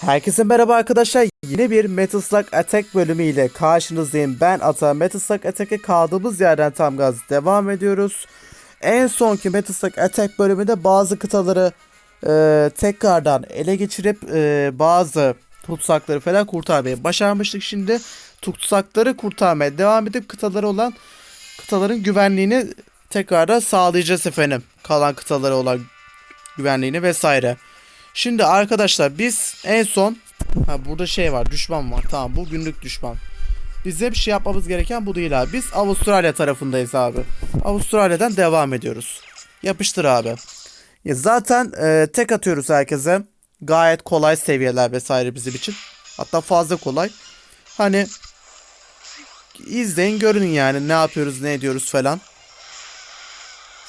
Herkese merhaba arkadaşlar. Yeni bir Metal Slug Attack bölümüyle karşınızdayım. Ben Ata. Metal Slug Attack'e kaldığımız yerden tam gaz devam ediyoruz. En sonki Metal Slug Attack bölümünde bazı kıtaları e, tekrardan ele geçirip e, bazı tutsakları falan kurtarmayı başarmıştık. Şimdi tutsakları kurtarmaya devam edip kıtaları olan kıtaların güvenliğini tekrardan sağlayacağız efendim. Kalan kıtaları olan güvenliğini vesaire. Şimdi arkadaşlar biz en son ha burada şey var düşman var tamam bu günlük düşman. Bize bir şey yapmamız gereken bu değil abi. Biz Avustralya tarafındayız abi. Avustralya'dan devam ediyoruz. Yapıştır abi. Ya zaten e, tek atıyoruz herkese. Gayet kolay seviyeler vesaire bizim için. Hatta fazla kolay. Hani izleyin görün yani ne yapıyoruz ne ediyoruz falan.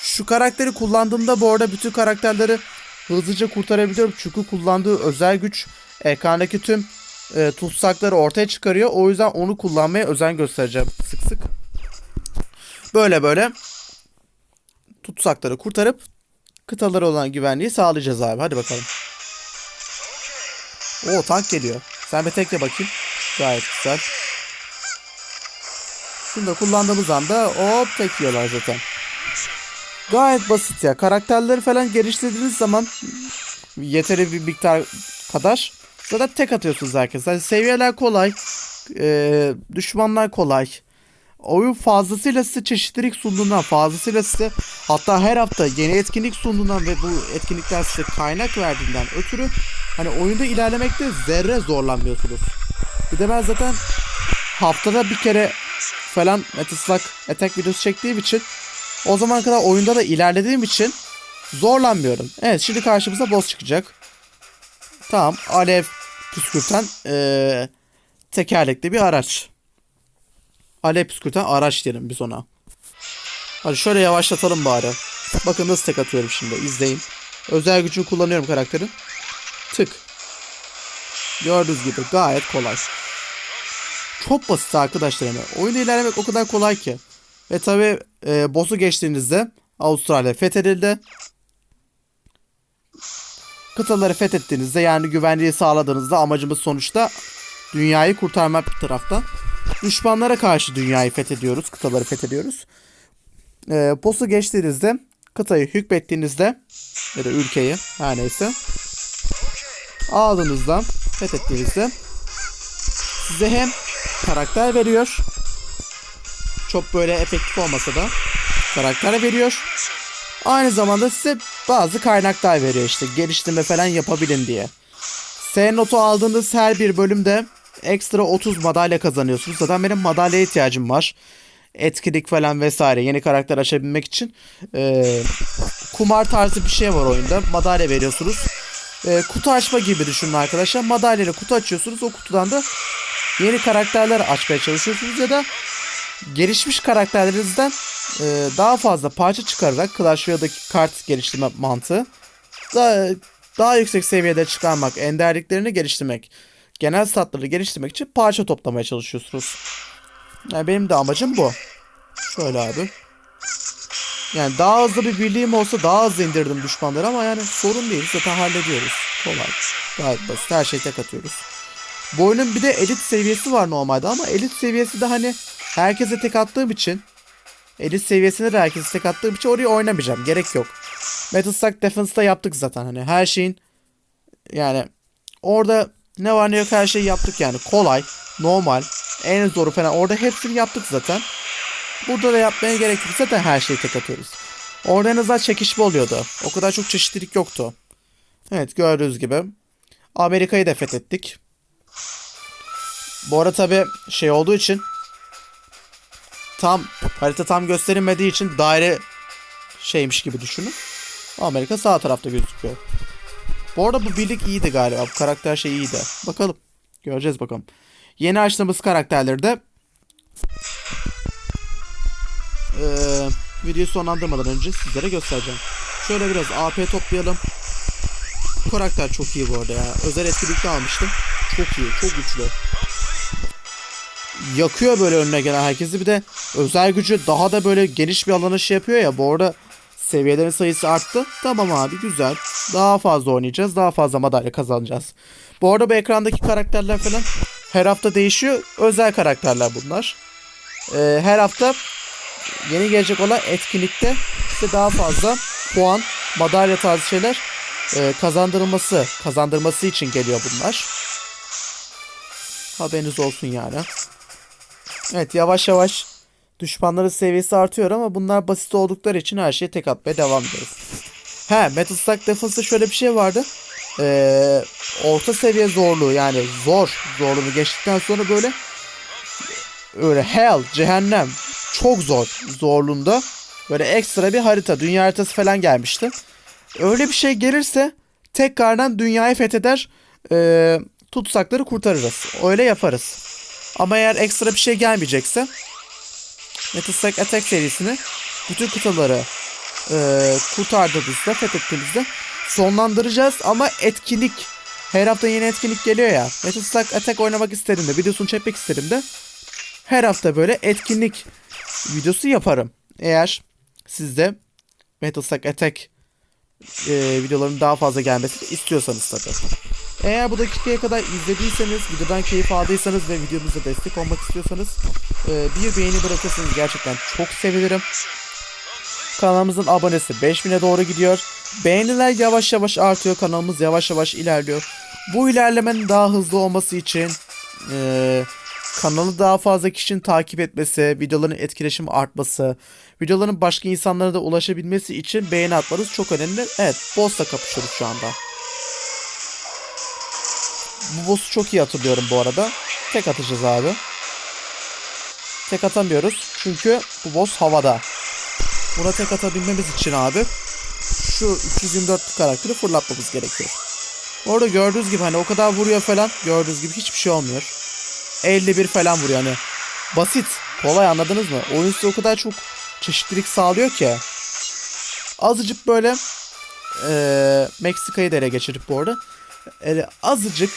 Şu karakteri kullandığımda bu arada bütün karakterleri hızlıca kurtarabiliyorum. Çünkü kullandığı özel güç ekrandaki tüm e, tutsakları ortaya çıkarıyor. O yüzden onu kullanmaya özen göstereceğim sık sık. Böyle böyle tutsakları kurtarıp kıtaları olan güvenliği sağlayacağız abi. Hadi bakalım. Oo tank geliyor. Sen bir tekle bakayım. Gayet güzel. Şunu da kullandığımız anda hop tek yiyorlar zaten. Gayet basit ya. Karakterleri falan geliştirdiğiniz zaman yeteri bir miktar kadar zaten tek atıyorsunuz herkes. Yani seviyeler kolay. e, düşmanlar kolay. Oyun fazlasıyla size çeşitlilik sunduğundan, fazlasıyla size hatta her hafta yeni etkinlik sunduğundan ve bu etkinlikler size kaynak verdiğinden ötürü hani oyunda ilerlemekte zerre zorlanmıyorsunuz. Bir de ben zaten haftada bir kere falan Metal Slug Attack videosu çektiğim için o zaman kadar oyunda da ilerlediğim için zorlanmıyorum. Evet şimdi karşımıza boss çıkacak. Tamam alev püskürten eee, tekerlekli bir araç. Alev püskürten araç diyelim biz ona. Hadi şöyle yavaşlatalım bari. Bakın nasıl tek atıyorum şimdi izleyin. Özel gücünü kullanıyorum karakterin. Tık. Gördüğünüz gibi gayet kolay. Çok basit arkadaşlar yani. Oyunda ilerlemek o kadar kolay ki. Ve tabi e, boss'u geçtiğinizde Avustralya fethedildi. Kıtaları fethettiğinizde yani güvenliği sağladığınızda amacımız sonuçta dünyayı kurtarmak bir taraftan. Düşmanlara karşı dünyayı fethediyoruz, kıtaları fethediyoruz. E, boss'u geçtiğinizde kıtayı hükmettiğinizde ya da ülkeyi her neyse aldığınızda fethettiğinizde size hem karakter veriyor çok böyle efektif olmasa da karakter veriyor. Aynı zamanda size bazı kaynaklar veriyor işte geliştirme falan yapabilin diye. S notu aldığınız her bir bölümde ekstra 30 madalya kazanıyorsunuz. Zaten benim madalyaya ihtiyacım var. Etkinlik falan vesaire yeni karakter açabilmek için. Ee, kumar tarzı bir şey var oyunda. Madalya veriyorsunuz. Ee, kutu açma gibi düşünün arkadaşlar. Madalyayla kutu açıyorsunuz. O kutudan da yeni karakterler açmaya çalışıyorsunuz ya da gelişmiş karakterlerinizden e, daha fazla parça çıkararak Clash Royale'daki kart geliştirme mantığı daha, daha yüksek seviyede çıkarmak, enderliklerini geliştirmek, genel statları geliştirmek için parça toplamaya çalışıyorsunuz. Yani benim de amacım bu. Şöyle abi. Yani daha hızlı bir birliğim olsa daha hızlı indirdim düşmanları ama yani sorun değil. Zaten hallediyoruz. Kolay. Gayet basit. Her şeyi tek atıyoruz. Bu oyunun bir de elit seviyesi var normalde ama elit seviyesi de hani herkese tek attığım için elit seviyesinde de herkese tek attığım için orayı oynamayacağım. Gerek yok. Metal Slug Defense'da yaptık zaten hani her şeyin yani orada ne var ne yok her şeyi yaptık yani. Kolay, normal, en zoru falan orada hepsini yaptık zaten. Burada da yapmaya gerek yok. Zaten her şeyi tek atıyoruz. Orada en azından çekişme oluyordu. O kadar çok çeşitlilik yoktu. Evet gördüğünüz gibi. Amerika'yı da fethettik. Bu arada tabi şey olduğu için tam harita tam gösterilmediği için daire şeymiş gibi düşünün. Amerika sağ tarafta gözüküyor. Bu arada bu birlik iyiydi galiba. Bu karakter şey iyiydi. Bakalım. Göreceğiz bakalım. Yeni açtığımız karakterleri de eee videoyu sonlandırmadan önce sizlere göstereceğim. Şöyle biraz AP toplayalım. Bu karakter çok iyi bu arada ya. Özel etkinlikte almıştım. Çok iyi, çok güçlü. Yakıyor böyle önüne gelen herkesi. Bir de özel gücü daha da böyle geniş bir alana şey yapıyor ya. Bu arada Seviyelerin sayısı arttı. Tamam abi güzel. Daha fazla oynayacağız. Daha fazla madalya kazanacağız. Bu arada bu ekrandaki karakterler falan her hafta değişiyor. Özel karakterler bunlar. Ee, her hafta yeni gelecek olan etkinlikte size daha fazla puan, madalya tarzı şeyler e, kazandırılması, kazandırması için geliyor bunlar. Haberiniz olsun yani. Evet yavaş yavaş düşmanların seviyesi artıyor ama bunlar basit oldukları için her şeye tek atmaya devam ediyoruz. He Metal Slug Defense'da şöyle bir şey vardı. Ee, orta seviye zorluğu yani zor zorluğunu geçtikten sonra böyle öyle hell, cehennem çok zor zorluğunda böyle ekstra bir harita, dünya haritası falan gelmişti. Öyle bir şey gelirse tekrardan dünyayı fetheder e, tutsakları kurtarırız. Öyle yaparız. Ama eğer ekstra bir şey gelmeyecekse Slug Attack serisini bütün kıtaları e, kurtardığımızda, fethettiğimizde sonlandıracağız ama etkinlik her hafta yeni etkinlik geliyor ya. Slug Attack oynamak isterim de, videosunu çekmek isterim de her hafta böyle etkinlik videosu yaparım. Eğer siz de Metal Slug Attack e, videoların daha fazla gelmesini istiyorsanız tabii. Eğer bu dakikaya kadar izlediyseniz, videodan keyif aldıysanız ve videomuza destek olmak istiyorsanız e, bir beğeni bırakırsanız gerçekten çok sevinirim. Kanalımızın abonesi 5000'e doğru gidiyor. Beğeniler yavaş yavaş artıyor. Kanalımız yavaş yavaş ilerliyor. Bu ilerlemenin daha hızlı olması için e, kanalı daha fazla kişinin takip etmesi, videoların etkileşimi artması, videoların başka insanlara da ulaşabilmesi için beğeni atmanız çok önemli. Evet, boss'la kapışıyoruz şu anda. Bu boss'u çok iyi hatırlıyorum bu arada. Tek atacağız abi. Tek atamıyoruz çünkü bu boss havada. Buna tek atabilmemiz için abi şu 324 karakteri fırlatmamız gerekiyor. Orada gördüğünüz gibi hani o kadar vuruyor falan gördüğünüz gibi hiçbir şey olmuyor. 51 falan vuruyor hani. Basit. Kolay anladınız mı? Oyun size o kadar çok çeşitlilik sağlıyor ki. Azıcık böyle eee Meksika'yı da ele geçirdik bu arada. Ele azıcık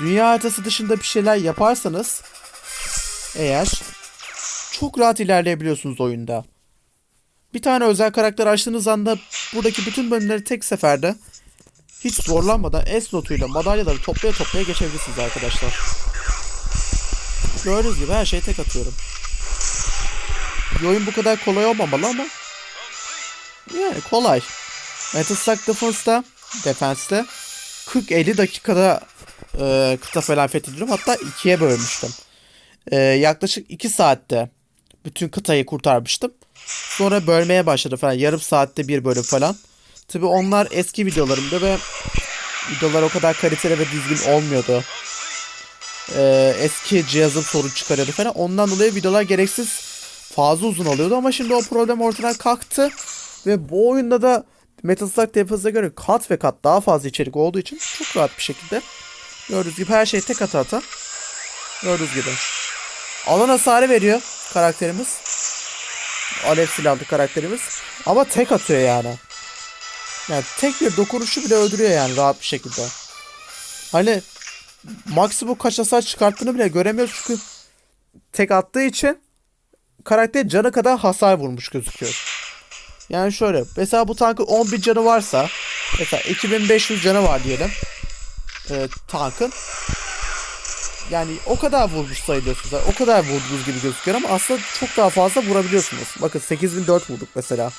dünya haritası dışında bir şeyler yaparsanız eğer çok rahat ilerleyebiliyorsunuz oyunda. Bir tane özel karakter açtığınız anda buradaki bütün bölümleri tek seferde hiç zorlanmadan S notuyla madalyaları toplaya toplaya geçebilirsiniz arkadaşlar. Gördüğünüz gibi her şeyi tek atıyorum. Bir oyun bu kadar kolay olmamalı ama yani kolay. Metal Slug Defense'da Defense'de 40-50 dakikada e, kıta falan fethediyorum. Hatta ikiye bölmüştüm. E, yaklaşık 2 saatte bütün kıtayı kurtarmıştım. Sonra bölmeye başladı falan. Yarım saatte bir bölüm falan. Tabi onlar eski videolarımda ve videolar o kadar kaliteli ve düzgün olmuyordu. Ee, eski cihazım sorun çıkarıyordu falan. Ondan dolayı videolar gereksiz fazla uzun oluyordu ama şimdi o problem ortadan kalktı. Ve bu oyunda da Metal Slug Defense'a göre kat ve kat daha fazla içerik olduğu için çok rahat bir şekilde gördüğünüz gibi her şey tek ata ata gördüğünüz gibi alan hasarı veriyor karakterimiz. Alev silahlı karakterimiz. Ama tek atıyor yani. Yani tek bir dokunuşu bile öldürüyor yani rahat bir şekilde. Hani maksimum kaç hasar çıkarttığını bile göremiyoruz çünkü tek attığı için karakter canı kadar hasar vurmuş gözüküyor. Yani şöyle mesela bu tankın 11 canı varsa mesela 2500 canı var diyelim e, tankın yani o kadar vurmuş sayılıyorsunuz. Yani o kadar vurduğunuz gibi gözüküyor ama aslında çok daha fazla vurabiliyorsunuz. Bakın 8004 vurduk mesela.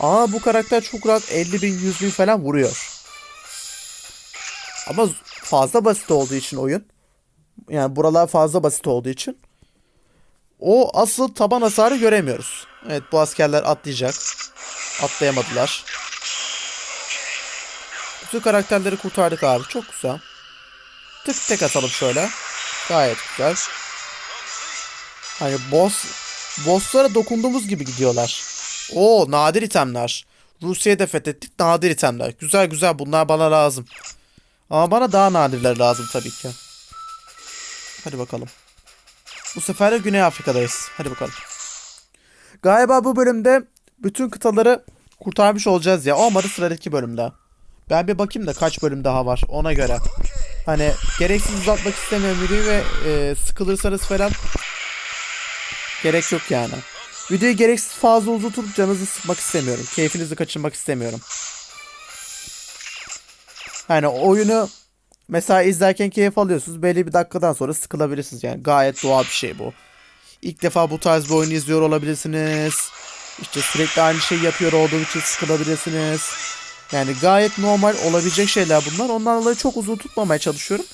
Ama bu karakter çok rahat 50 bin 100 bin falan vuruyor. Ama fazla basit olduğu için oyun. Yani buralar fazla basit olduğu için. O asıl taban hasarı göremiyoruz. Evet bu askerler atlayacak. Atlayamadılar. Bütün karakterleri kurtardık abi. Çok güzel. Tık tek atalım şöyle. Gayet güzel. Hani boss bosslara dokunduğumuz gibi gidiyorlar. O nadir itemler. Rusya'yı da fethettik. Nadir itemler. Güzel güzel bunlar bana lazım. Ama bana daha nadirler lazım tabii ki. Hadi bakalım. Bu sefer de Güney Afrika'dayız. Hadi bakalım. Galiba bu bölümde bütün kıtaları kurtarmış olacağız ya. Olmadı sıradaki bölümde. Ben bir bakayım da kaç bölüm daha var ona göre. Hani gereksiz uzatmak istemiyorum videoyu ve e, sıkılırsanız falan gerek yok yani. Videoyu gereksiz fazla uzatıp canınızı sıkmak istemiyorum. Keyfinizi kaçırmak istemiyorum. Yani oyunu mesela izlerken keyif alıyorsunuz. Belli bir dakikadan sonra sıkılabilirsiniz. Yani gayet doğal bir şey bu. İlk defa bu tarz bir oyunu izliyor olabilirsiniz. İşte sürekli aynı şeyi yapıyor olduğu için sıkılabilirsiniz. Yani gayet normal olabilecek şeyler bunlar. Ondan dolayı çok uzun tutmamaya çalışıyorum.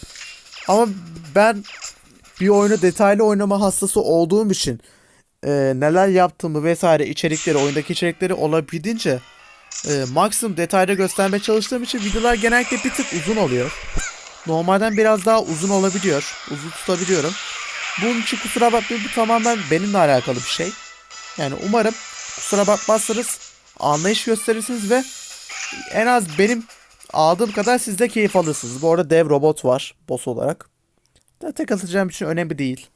Ama ben bir oyunu detaylı oynama hastası olduğum için e, neler yaptığımı vesaire içerikleri, oyundaki içerikleri olabildiğince e, maksimum detayda göstermeye çalıştığım için videolar genellikle bir tık uzun oluyor. Normalden biraz daha uzun olabiliyor. Uzun tutabiliyorum. Bunun için kusura bakmayın bu tamamen benimle alakalı bir şey. Yani umarım kusura bakmazsanız anlayış gösterirsiniz ve en az benim aldığım kadar siz de keyif alırsınız. Bu arada dev robot var boss olarak. Da tek atacağım için önemli değil.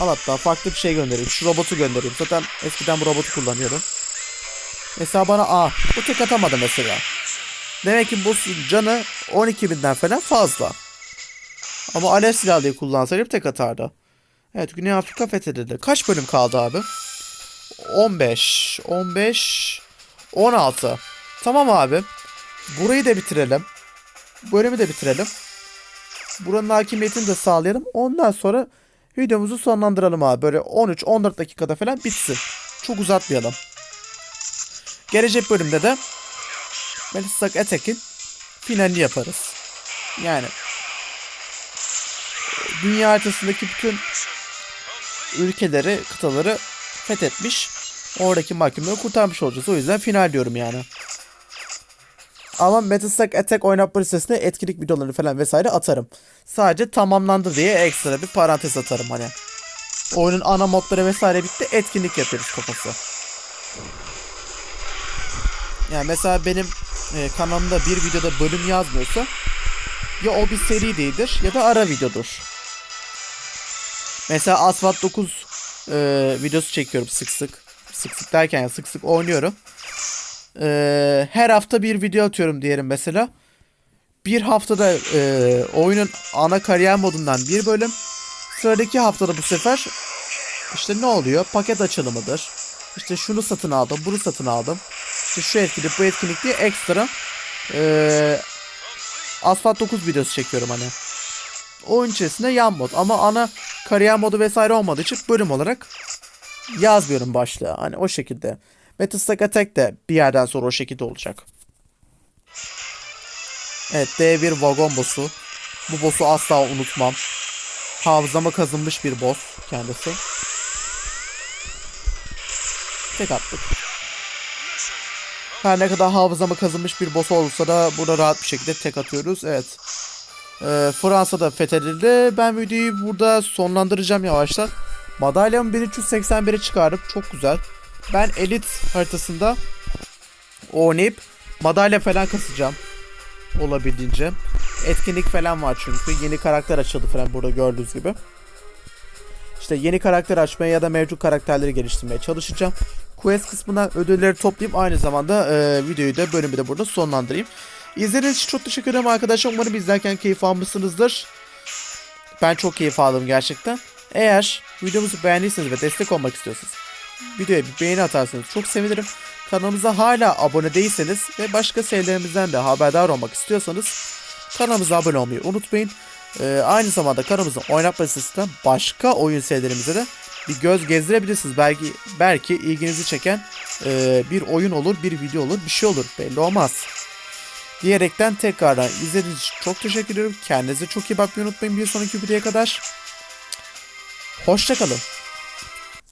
Al hatta farklı bir şey göndereyim. Şu robotu göndereyim. Zaten eskiden bu robotu kullanıyordum. Mesela bana aa bu tek atamadı mesela. Demek ki bu canı 12.000'den falan fazla. Ama alev silahı diye kullansaydım tek atardı. Evet Güney Afrika fethedildi. Kaç bölüm kaldı abi? 15, 15, 16. Tamam abi. Burayı da bitirelim. Bölümü de bitirelim. Buranın hakimiyetini de sağlayalım. Ondan sonra videomuzu sonlandıralım abi. Böyle 13-14 dakikada falan bitsin. Çok uzatmayalım. Gelecek bölümde de Melissak Attack'in finalini yaparız. Yani dünya haritasındaki bütün ülkeleri, kıtaları fethetmiş. Oradaki mahkumları kurtarmış olacağız. O yüzden final diyorum yani. Ama Metasstack Attack oynatma listesine etkinlik videoları falan vesaire atarım. Sadece tamamlandı diye ekstra bir parantez atarım hani. Oyunun ana modları vesaire bitti. Etkinlik yapıyoruz kafası. Yani mesela benim e, kanalımda bir videoda bölüm yazmıyorsa ya o bir seri değildir ya da ara videodur. Mesela Asphalt 9 e, videosu çekiyorum sık sık. Sık sık derken yani sık sık oynuyorum. E, her hafta bir video atıyorum diyelim mesela. Bir haftada e, oyunun ana kariyer modundan bir bölüm. Sıradaki haftada bu sefer işte ne oluyor? Paket açılımıdır. İşte şunu satın aldım, bunu satın aldım. İşte şu etkinlik, bu etkinlik diye ekstra e, Asphalt 9 videosu çekiyorum hani. Oyun içerisinde yan mod ama ana kariyer modu vesaire olmadığı için bölüm olarak yazmıyorum başlığa. Hani o şekilde. Metastack Attack de bir yerden sonra o şekilde olacak. Evet D1 vagon boss'u. Bu boss'u asla unutmam. Hafızama kazınmış bir boss kendisi. Tek attık. Her ne kadar hafızama kazınmış bir boss olsa da burada rahat bir şekilde tek atıyoruz. Evet. Ee, Fransa'da fethedildi. Ben videoyu burada sonlandıracağım yavaştan. Madalyamı 1381'e çıkardım. Çok güzel. Ben elit haritasında oynayıp madalya falan kasacağım. Olabildiğince. Etkinlik falan var çünkü. Yeni karakter açıldı falan burada gördüğünüz gibi. İşte yeni karakter açmaya ya da mevcut karakterleri geliştirmeye çalışacağım. Quest kısmından ödülleri toplayıp aynı zamanda e, videoyu da bölümü de burada sonlandırayım. İzlediğiniz için çok teşekkür ederim arkadaşlar. Umarım izlerken keyif almışsınızdır. Ben çok keyif aldım gerçekten. Eğer videomuzu beğendiyseniz ve destek olmak istiyorsanız videoya bir beğeni atarsanız çok sevinirim. Kanalımıza hala abone değilseniz ve başka serilerimizden de haberdar olmak istiyorsanız kanalımıza abone olmayı unutmayın. Ee, aynı zamanda kanalımızın oynatma listesinden başka oyun serilerimize de bir göz gezdirebilirsiniz. Belki belki ilginizi çeken e, bir oyun olur, bir video olur, bir şey olur. Belli olmaz. Diyerekten tekrardan izlediğiniz için çok teşekkür ediyorum. Kendinize çok iyi bakmayı unutmayın. Bir sonraki videoya kadar. Hoşçakalın.